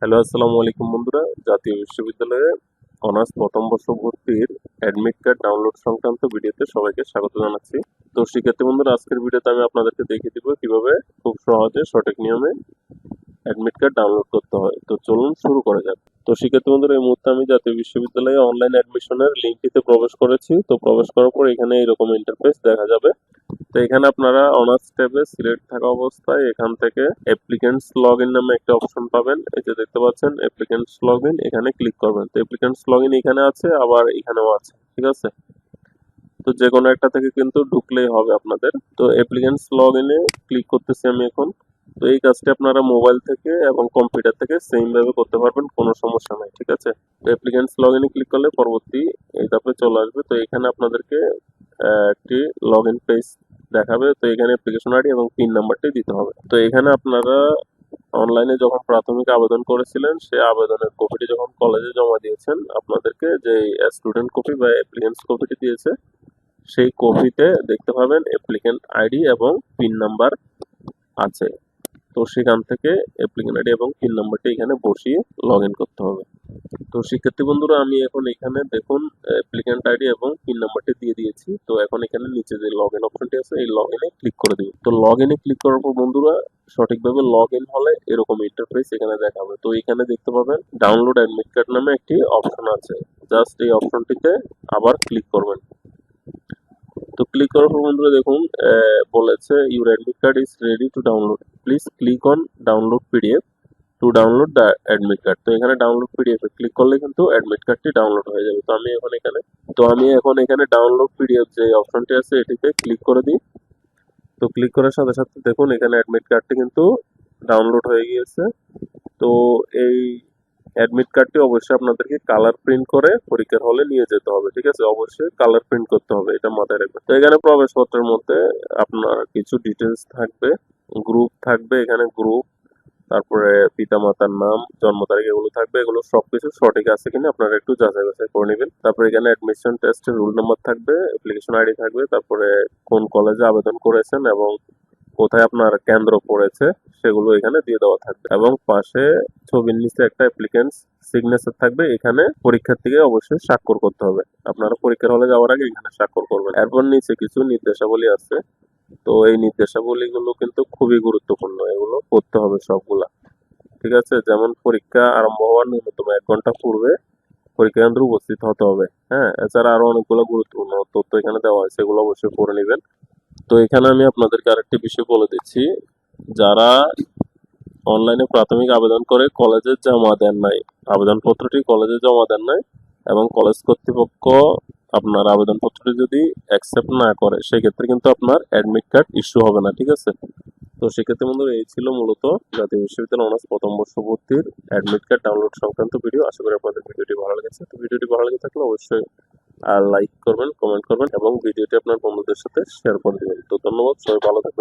Hello, আসসালামু আলাইকুম বন্ধুরা। জাতীয় বিশ্ববিদ্যালয়ে অনার্স প্রথম বর্ষ ভর্তির অ্যাডমিট কার্ড ডাউনলোড সংক্রান্ত ভিডিওতে সবাইকে স্বাগত জানাচ্ছি। তো শিক্ষার্থী বন্ধুরা, আজকের ভিডিওতে আমি আপনাদেরকে দেখিয়ে দিব কীভাবে খুব সহজে সঠিক নিয়মে অ্যাডমিট কার্ড ডাউনলোড করতে হয়। তো চলুন শুরু করা যাক। তো শিক্ষার্থী বন্ধুরা, এই মুহূর্তে আমি জাতীয় বিশ্ববিদ্যালয়ে অনলাইন অ্যাডমিশনের লিঙ্কটিতে প্রবেশ করেছি। তো প্রবেশ করার পর এখানে এরকম ইন্টারফেস দেখা যাবে। তো এখানে আপনারা অনার্স ট্যাবে সিলেক্ট থাকা অবস্থায় এখান থেকে অ্যাপ্লিকেন্টস লগ ইন নামে একটা অপশন পাবেন। এই যে দেখতে পাচ্ছেন অ্যাপ্লিকেন্টস লগ ইন এখানে ক্লিক করবেন। তো অ্যাপ্লিকেন্টস লগ ইন এখানে আছে, আবার এখানেও আছে, ঠিক আছে? তো যে কোনো একটা থেকে কিন্তু ঢুকলেই হবে আপনাদের। তো অ্যাপ্লিকেন্টস লগ ইনে ক্লিক করতেছি আমি এখন। তো এই কাজটি আপনারা মোবাইল থেকে এবং কম্পিউটার থেকে সেম ভাবে করতে পারবেন, কোনো সমস্যা নাই, ঠিক আছে? তো অ্যাপ্লিকেন্টস লগ ইনে ক্লিক করলে পরবর্তী এই ধাপে চলে আসবে। তো এখানে আপনাদেরকে একটি লগ ইন পেজ দেখাবে, তো এখানে অ্যাপ্লিকেশন আইডি এবং পিন নাম্বারটি দিতে হবে। তো এখানে আপনারা অনলাইনে যখন প্রাথমিক আবেদন করেছিলেন, সেই আবেদনের কপিটি যখন কলেজে জমা দিয়েছেন, আপনাদেরকে যে স্টুডেন্ট কপি বা অ্যাপ্লিকেন্টস কপিটি দিয়েছে, সেই কপিতে দেখতে পাবেন অ্যাপ্লিকেন্ট আইডি এবং পিন নাম্বার আছে। তো সেখান থেকে অ্যাপ্লিকেন্ট আইডি এবং পিন নাম্বারটি এখানে বসিয়ে লগ করতে হবে। তো শিক্ষার্থী বন্ধুরা, আমি এখন এখানে দেখুন অ্যাপ্লিকেন্ট আইডি এবং পিন নাম্বারটি দিয়ে দিয়েছি। তো এখন এখানে নিচে যে লগ ইন অপশনটি আছে, এই লগ ইনে ক্লিক করে দিব। তো লগ ইনে ক্লিক করার পর বন্ধুরা, সঠিকভাবে লগ ইন হলে এরকম ইন্টারফেস এখানে দেখাবে। তো এখানে দেখতে পাবেন ডাউনলোড অ্যাডমিট কার্ড নামে একটি অপশন আছে। জাস্ট এই অপশনটিতে আবার ক্লিক করবেন। তো ক্লিক করার পর বন্ধুরা দেখুন বলেছে your admit card is ready to download please click on download PDF to download the admit card তো এখানে ডাউনলোড পিডিএফ ক্লিক করলে কিন্তু অ্যাডমিট কার্ডটি ডাউনলোড হয়ে যাবে। তো আমি এখন এখানে, তো আমি এখন এখানে ডাউনলোড পিডিএফ যে অপশনটি আছে এটিতে ক্লিক করে দিই। তো ক্লিক করার সাথে সাথে দেখুন এখানে অ্যাডমিট কার্ডটি কিন্তু ডাউনলোড হয়ে গিয়েছে। তো এই অ্যাডমিট কার্ডটি অবশ্যই আপনাদেরকে কালার প্রিন্ট করে পরীক্ষার হলে নিয়ে যেতে হবে, ঠিক আছে? অবশ্যই কালার প্রিন্ট করতে হবে, এটা মাথায় রাখবেন। তো এখানে প্রবেশপত্রের মধ্যে আপনার কিছু ডিটেলস থাকবে গ্রুপ থাকবে এখানে গ্রুপ তারপরে পিতামাতার নাম, জন্ম তারিখ এগুলো থাকবে, এগুলো সবকিছু সঠিক আছে কিনা আপনারা একটু যাচাই বাছাই করে নেবেন। তারপরে এখানে অ্যাডমিশন টেস্টের রুল নাম্বার থাকবে অ্যাপ্লিকেশন আইডি থাকবে, তারপরে কোন কলেজে আবেদন করেছেন এবং কোথায় আপনার কেন্দ্র পড়েছে, সেগুলো এখানে দিয়ে দেওয়া থাকবে। এবং পাশে ছবির নিচে একটা অ্যাপ্লিকেন্টস সিগনেচার থাকবে, এখানে পরীক্ষার পরীক্ষার্থীকে অবশ্যই স্বাক্ষর করতে হবে। আপনারা পরীক্ষার হলে যাওয়ার আগে এখানে স্বাক্ষর করবেন। এরপর নিচে কিছু নির্দেশাবলী আছে। তো এই নির্দেশাবলীগুলো কিন্তু খুবই গুরুত্বপূর্ণ। এগুলো করতে হবে সবগুলা। ঠিক আছে? যেমন পরীক্ষা আরম্ভ হওয়ার ন্যূনতম এক ঘণ্টা পূর্বে পরীক্ষা কেন্দ্রে উপস্থিত হতে হবে। হ্যাঁ? এছাড়া আরও অনেকগুলো গুরুত্বপূর্ণ তথ্য এখানে দেওয়া হয়, সেগুলো অবশ্যই পড়ে নেবেন। তো এখানে আমি আপনাদেরকে আরেকটি বিষয় বলে দিচ্ছি। যারা অনলাইনে প্রাথমিক আবেদন করে, কলেজে জমা দেন নাই, আবেদনপত্রটি কলেজে জমা দেন নাই এবং কলেজ কর্তৃপক্ষ আপনার আবেদনপত্রটি যদি অ্যাকসেপ্ট না করে, সেক্ষেত্রে কিন্তু আপনার অ্যাডমিট কার্ড ইস্যু হবে না, ঠিক আছে? তো সেক্ষেত্রে বন্ধুরা, এই ছিল মূলত জাতীয় বিশ্ববিদ্যালয় অনার্স প্রথম বর্ষ ভর্তির অ্যাডমিট কার্ড ডাউনলোড সংক্রান্ত ভিডিও। আশা করি আপনাদের ভিডিওটি ভালো লেগেছে। তো ভিডিওটি ভালো লেগে থাকলে অবশ্যই লাইক করবেন কমেন্ট করবেন এবং ভিডিওটি আপনার বন্ধুদের সাথে শেয়ার করে দেবেন। তো ধন্যবাদ, সবাই ভালো থাকবেন।